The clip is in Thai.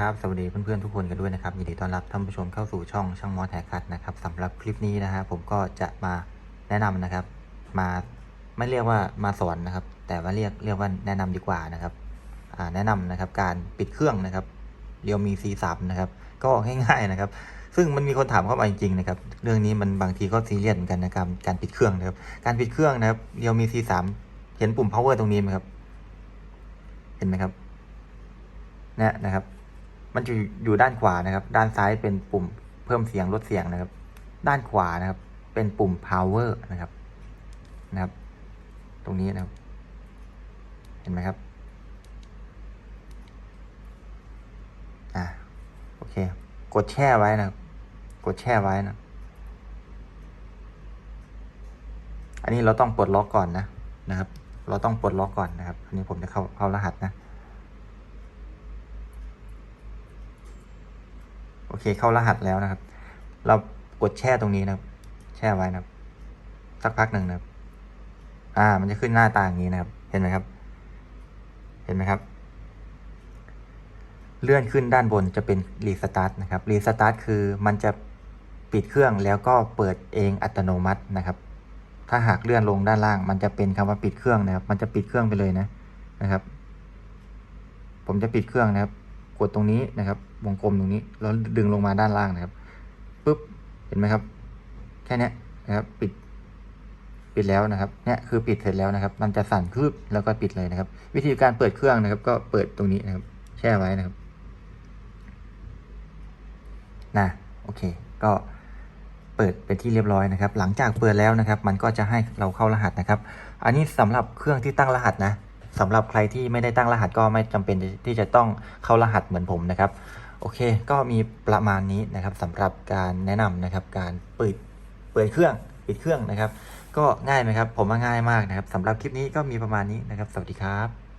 ครับสวัสดีเพื่อนๆทุกคนกันด้วยนะครับยินดีต้อนรับท่านผู้ชมเข้าสู่ช่องช่างมอแทคัดนะครับสำหรับคลิปนี้นะฮะผมก็จะมาแนะนำนะครับ มาไม่เรียกว่ามาสอนนะครับ แต่ว่าเรียกเรียกว่าแนะนำดีกว่านะครับแนะนำนะครับการปิดเครื่องนะครับเรียวมี C3 นะครับ ก็ง่ายๆนะครับ ซึ่งมันมีคนถามเข้ามาจริงๆนะครับ เรื่องนี้มันบางทีก็ซีเรียสเหมือนกันนะครับการปิดเครื่องนะครับ การปิดเครื่องนะครับเรียวมี C3 เห็นปุ่ม power ตรงนี้ไหมครับ เห็นไหมครับนี่นะครับ มันจะอยู่ด้านขวานะครับ ด้านซ้ายเป็นปุ่มเพิ่มเสียงลดเสียงนะครับ ด้านขวานะครับ เป็นปุ่ม power นะครับนะครับ ตรงนี้นะครับ เห็นไหมครับอ่าโอเค กดแช่ไว้นะครับ กดแช่ไว้นะ อันนี้เราต้องปลดล็อกก่อนนะนะครับ เราต้องปลดล็อกก่อนนะครับอันนี้ผมจะเข้าเข้ารหัสนะ โอ เคเข้ารหัสแล้วนะครับ เรากดแช่ตรงนี้นะครับ แช่ไว้นะครับ สักพักหนึ่งนะครับ อ่า มันจะขึ้นหน้าตาอย่างนี้นะครับ เห็นไหมครับ เห็นไหมครับ เลื่อนขึ้นด้านบนจะเป็นรีสตาร์ทนะครับรีสตาร์ทคือมันจะปิดเครื่องแล้วก็เปิดเองอัตโนมัตินะครับ ถ้าหากเลื่อนลงด้านล่าง มันจะเป็นคำว่าปิดเครื่องนะครับ มันจะปิดเครื่องไปเลยนะนะครับ ผมจะปิดเครื่องนะครับ กดตรงนี้นะครับ วงกลมตรงนี้แล้วดึงลงมาด้านล่างนะครับปุ๊บเห็นไหมครับ แค่นี้นะครับ ปิด ปิดแล้วนะครับเนี่ยคือปิดเสร็จแล้วนะครับ มันจะสั่นคลืบแล้วก็ปิดเลยนะครับ วิธีการเปิดเครื่องนะครับ ก็เปิดตรงนี้นะครับ แช่ไว้นะครับนะโอเค ก็เปิดเป็นที่เรียบร้อยนะครับ หลังจากเปิดแล้วนะครับ มันก็จะให้เราเข้ารหัสนะครับ อันนี้สำหรับเครื่องที่ตั้งรหัสนะ สำหรับใครที่ไม่ได้ตั้งรหัสก็ไม่จำเป็นที่จะต้องเข้ารหัสเหมือนผมนะครับ โอเค ก็มีประมาณนี้นะครับสำหรับการแนะนำนะครับ การเปิดเปิดเครื่องปิดเครื่องนะครับ ก็ง่ายไหมครับ ผมว่าง่ายมากนะครับสำหรับคลิปนี้ก็มีประมาณนี้นะครับ สวัสดีครับ